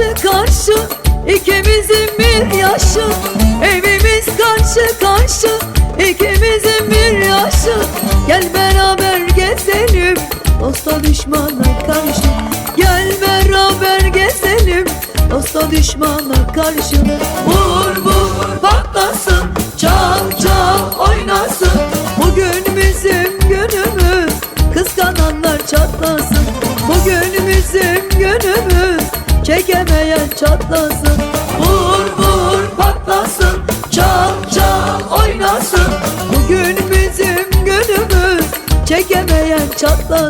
karşı karşı ikimizin bir yaşı. Evimiz karşı karşı ikimizin bir yaşı. Gel beraber gezelim dosta düşmana karşı. Gel beraber gezelim dosta düşmana karşı. Vur vur Çekemeyen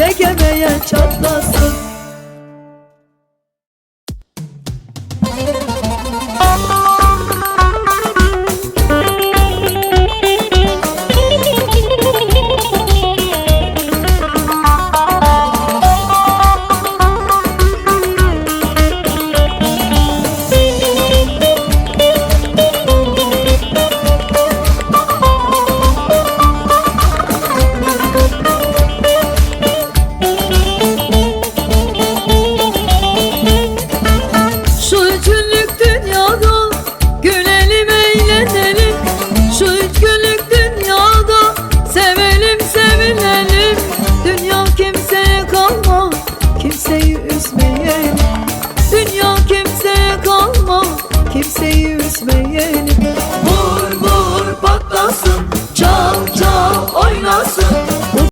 Çekemeyen çatlasın kesmeyelim Dünya kimseye kalmaz Kimseyi üzmeyelim